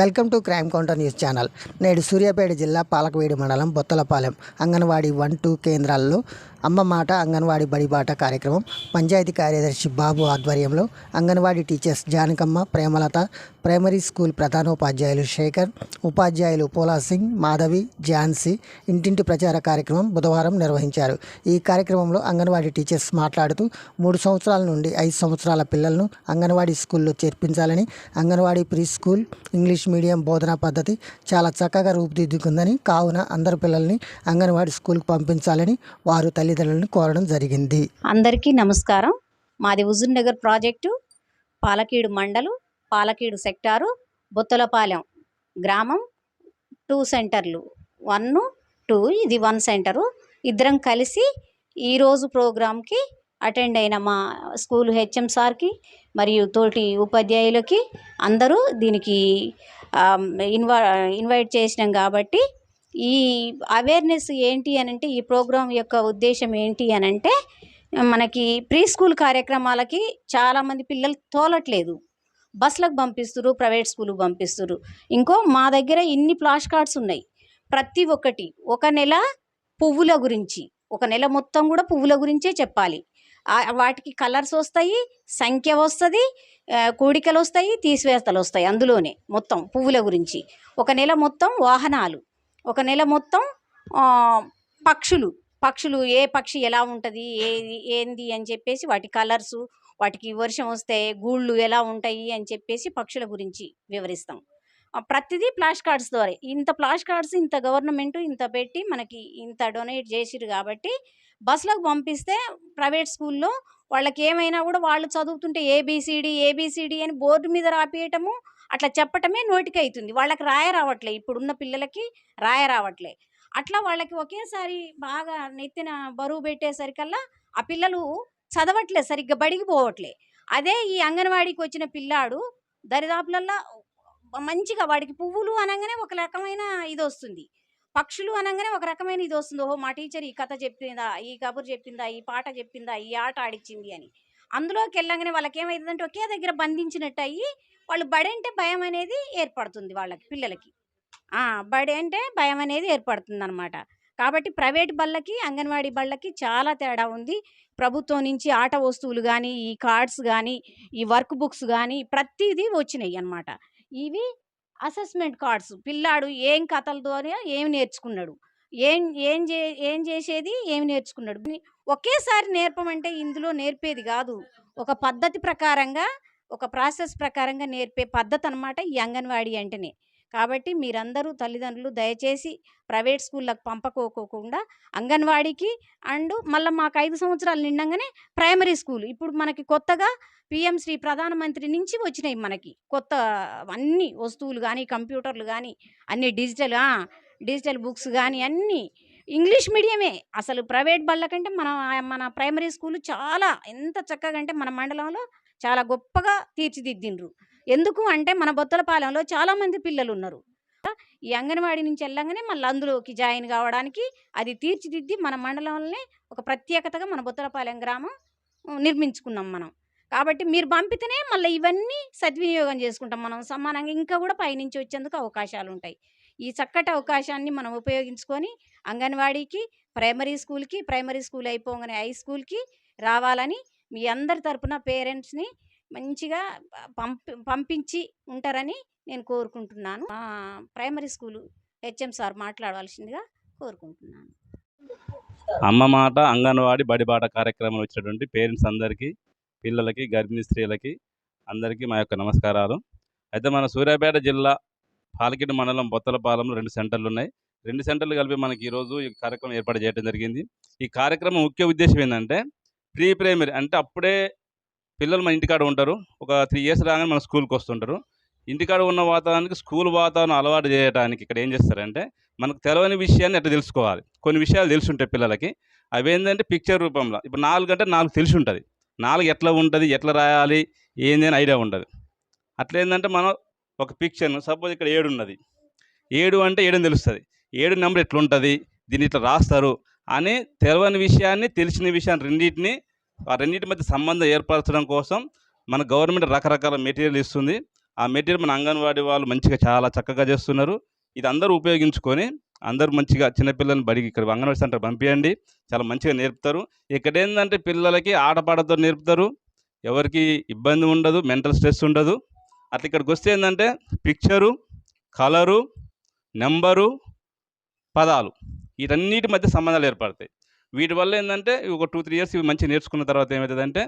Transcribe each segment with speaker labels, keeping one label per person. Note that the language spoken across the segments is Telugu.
Speaker 1: Welcome to crime counter news channel. నేడు సూర్యాపేట జిల్లా పాలకవేడి మండలం బొత్తలపాలెం అంగన్వాడీ వన్ టూ కేంద్రాల్లో అమ్మ మాట అంగన్వాడీ బడిబాట కార్యక్రమం పంచాయతీ కార్యదర్శి బాబు ఆధ్వర్యంలో anganwadi teachers Janakamma Premalatha primary school ప్రధానోపాధ్యాయులు శేఖర్ ఉపాధ్యాయులు పోలా సింగ్ మాధవి ఝాన్సీ ఇంటింటి ప్రచార కార్యక్రమం బుధవారం నిర్వహించారు. ఈ కార్యక్రమంలో అంగన్వాడీ టీచర్స్ మాట్లాడుతూ మూడు సంవత్సరాల నుండి ఐదు సంవత్సరాల పిల్లలను అంగన్వాడీ స్కూల్లో చేర్పించాలని anganwadi pre school English medium బోధనా పద్ధతి చాలా చక్కగా రూపుదిద్దుకుందని కావున అందరు పిల్లల్ని అంగన్వాడీ స్కూల్కి పంపించాలని వారు తల్లి తల్లిదండ్రులను కోరడం జరిగింది.
Speaker 2: అందరికీ నమస్కారం. మాది హుజూర్ నగర్ ప్రాజెక్టు పాలకీడు మండలు పాలకీడు సెక్టారు బొత్తలపాలెం గ్రామం టూ సెంటర్లు. వన్ టూ ఇది వన్ సెంటరు. ఇద్దరం కలిసి ఈరోజు ప్రోగ్రాంకి అటెండ్ అయిన మా స్కూల్ హెచ్ఎం సార్కి మరియు తోటి ఉపాధ్యాయులకి అందరూ దీనికి ఆమ్, ఇన్వా ఇన్వైట్ చేసినాం కాబట్టి ఈ అవేర్నెస్ ఏంటి అని అంటే ఈ ప్రోగ్రాం యొక్క ఉద్దేశం ఏంటి అని అంటే మనకి ప్రీ స్కూల్ కార్యక్రమాలకి చాలామంది పిల్లలు తోలట్లేదు. బస్సులకు పంపిస్తున్నారు ప్రైవేట్ స్కూల్కి పంపిస్తున్నారు ఇంకో మా దగ్గర ఇన్ని ఫ్లాష్ కార్డ్స్ ఉన్నాయి. ప్రతి ఒక్కటి ఒక నెల పువ్వుల గురించి ఒక నెల మొత్తం కూడా పువ్వుల గురించే చెప్పాలి. వాటికి కలర్స్ వస్తాయి సంఖ్య వస్తుంది కూడికలు వస్తాయి తీసివేతలు వస్తాయి అందులోనే మొత్తం పువ్వుల గురించి. ఒక నెల మొత్తం వాహనాలు. ఒక నెల మొత్తం పక్షులు పక్షులు ఏ పక్షి ఎలా ఉంటుంది ఏది ఏంది అని చెప్పేసి వాటి కలర్సు వాటికి వర్షం వస్తే గూళ్ళు ఎలా ఉంటాయి అని చెప్పేసి పక్షుల గురించి వివరిస్తాం. ప్రతిదీ ఫ్లాష్ కార్డ్స్ ద్వారా. ఇంత ఫ్లాష్ కార్డ్స్ ఇంత గవర్నమెంట్ ఇంత పెట్టి మనకి ఇంత డొనేట్ చేసిరు కాబట్టి బస్సులకు పంపిస్తే ప్రైవేట్ స్కూల్లో వాళ్ళకి ఏమైనా కూడా వాళ్ళు చదువుతుంటే ఏబిసిడి ఏబిసిడి అని బోర్డు మీద రాపియటము అట్లా చెప్పటమే నోటికి అవుతుంది వాళ్ళకి రాయ రావట్లే. ఇప్పుడున్న పిల్లలకి రాయ రావట్లే. అట్లా వాళ్ళకి ఒకేసారి బాగా నెత్తిన బరువు పెట్టేసరికల్లా ఆ పిల్లలు చదవట్లే సరిగ్గా బడికి పోవట్లే. అదే ఈ అంగన్వాడీకి వచ్చిన పిల్లాడు దరిదాపులల్లా మంచిగా వాడికి పువ్వులు అనగానే ఒక రకమైన ఇది వస్తుంది పక్షులు అనగానే ఒక రకమైన ఇది వస్తుంది ఓహో మా టీచర్ ఈ కథ చెప్పిందా? ఈ కబురు చెప్పిందా? ఈ పాట చెప్పిందా? ఈ ఆట ఆడిచ్చింది అని. అందులోకి వెళ్ళగానే వాళ్ళకి ఏమైందంటే ఒకే దగ్గర బంధించినట్టు అయ్యి వాళ్ళు బడి అంటే భయం అనేది ఏర్పడుతుంది వాళ్ళకి పిల్లలకి. బడి అంటే భయం అనేది ఏర్పడుతుంది అనమాట కాబట్టి ప్రైవేట్ బళ్ళకి అంగన్వాడీ బళ్ళకి చాలా తేడా ఉంది. ప్రభుత్వం నుంచి ఆట వస్తువులు కానీ ఈ కార్డ్స్ కానీ ఈ వర్క్ బుక్స్ కానీ ప్రతిదీ వచ్చినాయి అన్నమాట ఇవి అసెస్మెంట్ కార్డ్స్. పిల్లాడు ఏం కథలతో ఏం నేర్చుకున్నాడు. ఏం ఏం చే ఏం చేసేది ఏమి నేర్చుకున్నాడు. ఒకేసారి నేర్పమంటే ఇందులో నేర్పేది కాదు. ఒక పద్ధతి ప్రకారంగా ఒక ప్రాసెస్ ప్రకారంగా నేర్పే పద్ధతి అనమాట ఈ అంగన్వాడీ అంటేనే. కాబట్టి మీరందరూ తల్లిదండ్రులు దయచేసి ప్రైవేట్ స్కూళ్ళకు పంపకోకుండా అంగన్వాడీకి అండ్ మళ్ళీ మాకు ఐదు సంవత్సరాలు నిండంగానే ప్రైమరీ స్కూల్. ఇప్పుడు మనకి కొత్తగా పిఎం శ్రీ ప్రధానమంత్రి నుంచి వచ్చినాయి మనకి. కొత్త అన్ని వస్తువులు కానీ కంప్యూటర్లు కానీ అన్ని డిజిటల్ డిజిటల్ బుక్స్ కానీ అన్నీ ఇంగ్లీష్ మీడియమే. అసలు ప్రైవేట్ బళ్ళ కంటే మన మన ప్రైమరీ స్కూల్ చాలా ఎంత చక్కగా అంటే మన మండలంలో చాలా గొప్పగా తీర్చిదిద్దిండ్రు. ఎందుకు అంటే మన బొత్తలపాలెంలో చాలామంది పిల్లలు ఉన్నారు ఈ అంగన్వాడీ నుంచి వెళ్ళంగానే మళ్ళీ అందులోకి జాయిన్ కావడానికి అది తీర్చిదిద్ది మన మండలంలోనే ఒక ప్రత్యేకతగా మన బొత్తలపాలెం గ్రామం నిర్మించుకున్నాం మనం. కాబట్టి మీరు పంపితేనే మళ్ళీ ఇవన్నీ సద్వినియోగం చేసుకుంటాం మనం. సమానంగా ఇంకా కూడా పైనుంచి వచ్చేందుకు అవకాశాలు ఉంటాయి ఈ చక్కటి అవకాశాన్ని మనం ఉపయోగించుకొని అంగన్వాడీకి ప్రైమరీ స్కూల్కి ప్రైమరీ స్కూల్ అయిపోగానే హై స్కూల్కి రావాలని మీ అందరి తరపున పేరెంట్స్ని మంచిగా పంపి పంపించి ఉంటారని నేను కోరుకుంటున్నాను. ప్రైమరీ స్కూలు హెచ్ఎం సార్ మాట్లాడవలసిందిగా కోరుకుంటున్నాను.
Speaker 3: అమ్మ మాట అంగన్వాడి బడిబాట కార్యక్రమంలో వచ్చినటువంటి పేరెంట్స్ అందరికీ పిల్లలకి గర్భిణీ స్త్రీలకి అందరికీ మా యొక్క నమస్కారాలు. అయితే మన సూర్యాపేట జిల్లా పాలకిడి మండలం బొత్తలపాలెంలో రెండు సెంటర్లు ఉన్నాయి రెండు సెంటర్లు కలిపి మనకి ఈరోజు ఈ కార్యక్రమం ఏర్పాటు చేయడం జరిగింది. ఈ కార్యక్రమం ముఖ్య ఉద్దేశం ఏంటంటే ప్రీ ప్రైమరీ అంటే అప్పుడే పిల్లలు మన ఇంటికాడ ఉంటారు. ఒక త్రీ ఇయర్స్ రాగానే మన స్కూల్కి వస్తుంటారు. ఇంటికాడ ఉన్న వాతావరణానికి స్కూల్ వాతావరణం అలవాటు చేయడానికి ఇక్కడ ఏం చేస్తారంటే మనకు తెలియని విషయాన్ని ఎట్లా తెలుసుకోవాలి? కొన్ని విషయాలు తెలిసి ఉంటాయి పిల్లలకి. అవి ఏంటంటే పిక్చర్ రూపంలో. ఇప్పుడు నాలుగు అంటే నాలుగు తెలిసి ఉంటుంది నాలుగు ఎట్లా ఉంటుంది? ఎట్లా రాయాలి? ఏంది అని ఐడియా ఉంటుంది. అట్లా ఏంటంటే మనం ఒక పిక్చర్ సపోజ్ ఇక్కడ ఏడు ఉన్నది. ఏడు అంటే ఏడు తెలుస్తుంది. ఏడు నెంబర్ ఎట్లా ఉంటుంది దీన్ని ఇట్లా రాస్తారు అని తెలియని విషయాన్ని తెలిసిన విషయాన్ని రెండింటిని ఆ రెండింటి మధ్య సంబంధం ఏర్పరచడం కోసం మన గవర్నమెంట్ రకరకాల మెటీరియల్ ఇస్తుంది. ఆ మెటీరియల్ మన అంగన్వాడీ వాళ్ళు మంచిగా చాలా చక్కగా చేస్తున్నారు. ఇది అందరూ ఉపయోగించుకొని అందరూ మంచిగా చిన్నపిల్లల్ని బడికి ఇక్కడ అంగన్వాడీ సెంటర్ పంపించండి చాలా మంచిగా నేర్పుతారు. ఇక్కడ ఏంటంటే పిల్లలకి ఆటపాటతో నేర్పుతారు. ఎవరికి ఇబ్బంది ఉండదు మెంటల్ స్ట్రెస్ ఉండదు. అట్లా ఇక్కడికి వస్తే ఏంటంటే పిక్చరు కలరు నెంబరు పదాలు. వీటన్నిటి మధ్య సంబంధాలు ఏర్పడతాయి. వీటి వల్ల ఏంటంటే ఒక టూ త్రీ ఇయర్స్ ఇవి మంచిగా నేర్చుకున్న తర్వాత ఏమవుతుందంటే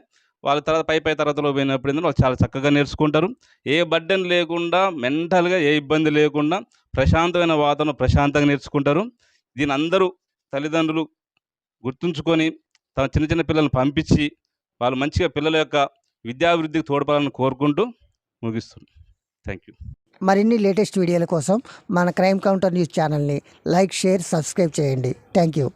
Speaker 3: వాళ్ళ తర్వాత పై పై తరగతిలో పోయినప్పుడు ఏంటంటే వాళ్ళు చాలా చక్కగా నేర్చుకుంటారు. ఏ బడ్డెన్ లేకుండా మెంటల్గా ఏ ఇబ్బంది లేకుండా ప్రశాంతమైన వాతావరణం ప్రశాంతంగా నేర్చుకుంటారు. దీని అందరూ తల్లిదండ్రులు గుర్తుంచుకొని తమ చిన్న చిన్న పిల్లల్ని పంపించి వాళ్ళు మంచిగా పిల్లల యొక్క విద్యాభివృద్ధికి తోడ్పడాలని కోరుకుంటూ ముగిస్తున్నాను థ్యాంక్ యూ
Speaker 1: మరిన్ని లేటెస్ట్ వీడియోల కోసం మన క్రైమ్ కౌంటర్ న్యూస్ ఛానల్ని లైక్ షేర్ సబ్స్క్రైబ్ చేయండి. Thank you